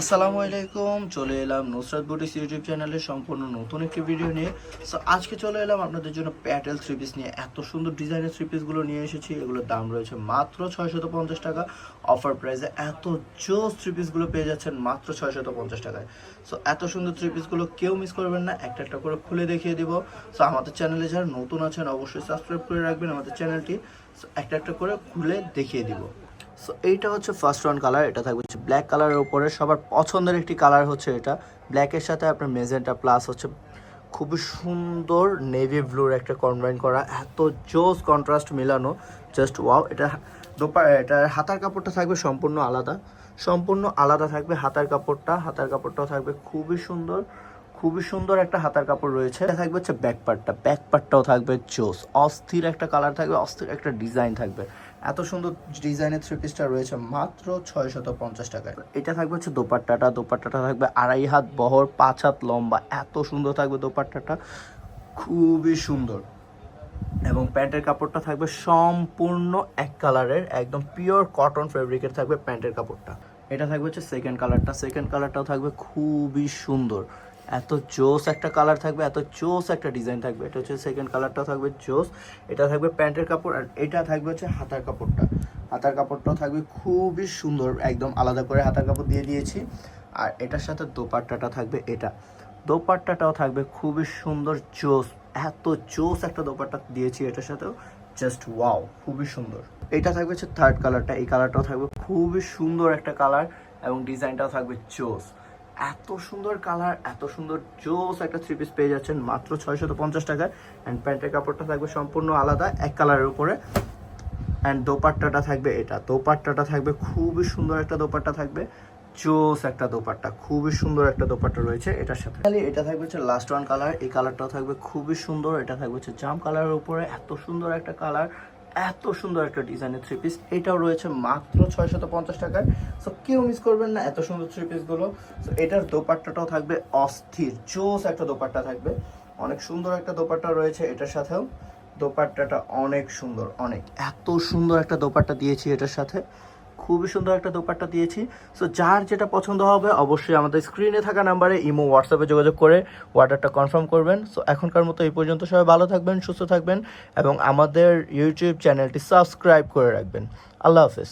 আসসালামু আলাইকুম, চলে এলাম নুসরাত বুটিক্স ইউটিউব চ্যানেলে সম্পূর্ণ নতুন একটি ভিডিও নিয়ে। সো আজকে চলে এলাম আপনাদের জন্য প্যাটেল থ্রি পিস নিয়ে। এত সুন্দর ডিজাইনের থ্রি পিসগুলো নিয়ে এসেছি। এগুলোর দাম রয়েছে মাত্র ছয়শত পঞ্চাশ টাকা। অফার প্রাইসে এত জোস থ্রি পিসগুলো পেয়ে যাচ্ছেন মাত্র ছয়শত পঞ্চাশ টাকায়। সো এত সুন্দর থ্রি পিসগুলো কেউ মিস করবেন না। একটা একটা করে খুলে দেখিয়ে দিব। সো আমাদের চ্যানেলে যারা নতুন আছেন, অবশ্যই সাবস্ক্রাইব করে রাখবেন আমাদের চ্যানেলটি সো একটা একটা করে খুলে দেখিয়ে দিব। সো এইটা হচ্ছে ফার্স্ট ওয়ান কালার এটা থাকবে হচ্ছে ব্ল্যাক কালারের উপরে। সবার পছন্দের একটি কালার হচ্ছে এটা। ব্ল্যাকের সাথে আপনার মেজেন্টা প্লাস হচ্ছে খুবই সুন্দর নেভি ব্লুর একটা কম্বাইন করা। এত জোস কন্ট্রাস্ট মেলানো। জাস্ট ওয়াও এটা দোপা এটার হাতার কাপড়টা থাকবে সম্পূর্ণ আলাদা। সম্পূর্ণ আলাদা থাকবে হাতার কাপড়টা। হাতার কাপড়টাও থাকবে খুবই সুন্দর। খুবই সুন্দর একটা হাতার কাপড় রয়েছে। এটা থাকবে হচ্ছে ব্যাক পার্টটা ব্যাক পার্টটাও থাকবে জোস। অস্থির একটা কালার থাকবে, অস্থির একটা ডিজাইন থাকবে। এত সুন্দর ডিজাইনের থ্রি পিসটা রয়েছে মাত্র ছয়শত পঞ্চাশ টাকায়। এটা থাকবে হচ্ছে দোপাট্টাটা দোপাট্টাটা থাকবে আড়াই হাত বহর, পাঁচ হাত লম্বা, এত সুন্দর থাকবে দোপাট্টাটা। খুবই সুন্দর। এবং প্যান্টের কাপড়টা থাকবে সম্পূর্ণ এক কালারের, একদম পিওর কটন ফেব্রিকের থাকবে প্যান্টের কাপড়টা। এটা থাকবে হচ্ছে সেকেন্ড কালারটা সেকেন্ড কালারটাও থাকবে খুবই সুন্দর। এত জোস একটা কালার থাকবে, এত জোস একটা ডিজাইন থাকবে। এটা হচ্ছে সেকেন্ড কালারটাও থাকবে জোস, এটা থাকবে প্যান্টের কাপড়, আর এটা থাকবে হচ্ছে হাতার কাপড়টা। হাতার কাপড়টাও থাকবে খুবই সুন্দর, একদম আলাদা করে হাতার কাপড় দিয়ে দিয়েছি। আর এটার সাথে দোপাট্টাটা থাকবে এটা। দোপাট্টাটাও থাকবে খুবই সুন্দর জোস, এত জোস একটা দোপাট্টা দিয়েছি এটার সাথেও জাস্ট ওয়াও খুবই সুন্দর। এটা থাকবে হচ্ছে থার্ড কালারটা এই কালারটাও থাকবে খুবই সুন্দর একটা কালার এবং ডিজাইনটাও থাকবে জোস। এত সুন্দর কালার, এত সুন্দর জোস একটা থ্রি পিস পেয়ে যাচ্ছেন, মাত্র ছয়শত পঞ্চাশ টাকায়। অ্যান্ড প্যান্টের কাপড়টা থাকবে সম্পূর্ণ আলাদা, এক কালারের উপরে। অ্যান্ড দোপাট্টাটা থাকবে এটা। দোপাট্টাটা থাকবে, খুবই সুন্দর একটা দোপাট্টা থাকবে। জোস একটা দোপাট্টা, খুবই সুন্দর একটা দোপাট্টা রয়েছে এটার সাথে। খালি এটা থাকবে হচ্ছে লাস্ট ওয়ান কালার এই কালারটাও থাকবে খুবই সুন্দর, এটা থাকবে হচ্ছে জাম কালারের উপরে। এত সুন্দর একটা কালার এত সুন্দর একটা ডিজাইনের থ্রি পিস এটাও রয়েছে মাত্র ছয়শত পঞ্চাশ টাকায়। সো কেউ মিস করবেন না, এত সুন্দর থ্রি পিসগুলো সো এটার দোপাট্টাটাও থাকবে অস্থির, জোস একটা দোপাট্টা থাকবে। অনেক সুন্দর একটা দোপাট্টা রয়েছে এটার সাথেও। দোপাট্টাটা অনেক সুন্দর, অনেক। এত সুন্দর একটা দোপাট্টা দিয়েছি এটার সাথে। খুবই সুন্দর একটা দোপাট্টা দিয়েছি। সো যার যেটা পছন্দ হবে, অবশ্যই আমাদের স্ক্রিনে থাকা নাম্বারে ইমো হোয়াটসঅ্যাপে যোগাযোগ করে অর্ডারটা কনফার্ম করবেন। সো এখনকার মতো এই পর্যন্ত সবাই ভালো থাকবেন, সুস্থ থাকবেন এবং আমাদের ইউটিউব চ্যানেলটি সাবস্ক্রাইব করে রাখবেন। আল্লাহ হাফেজ।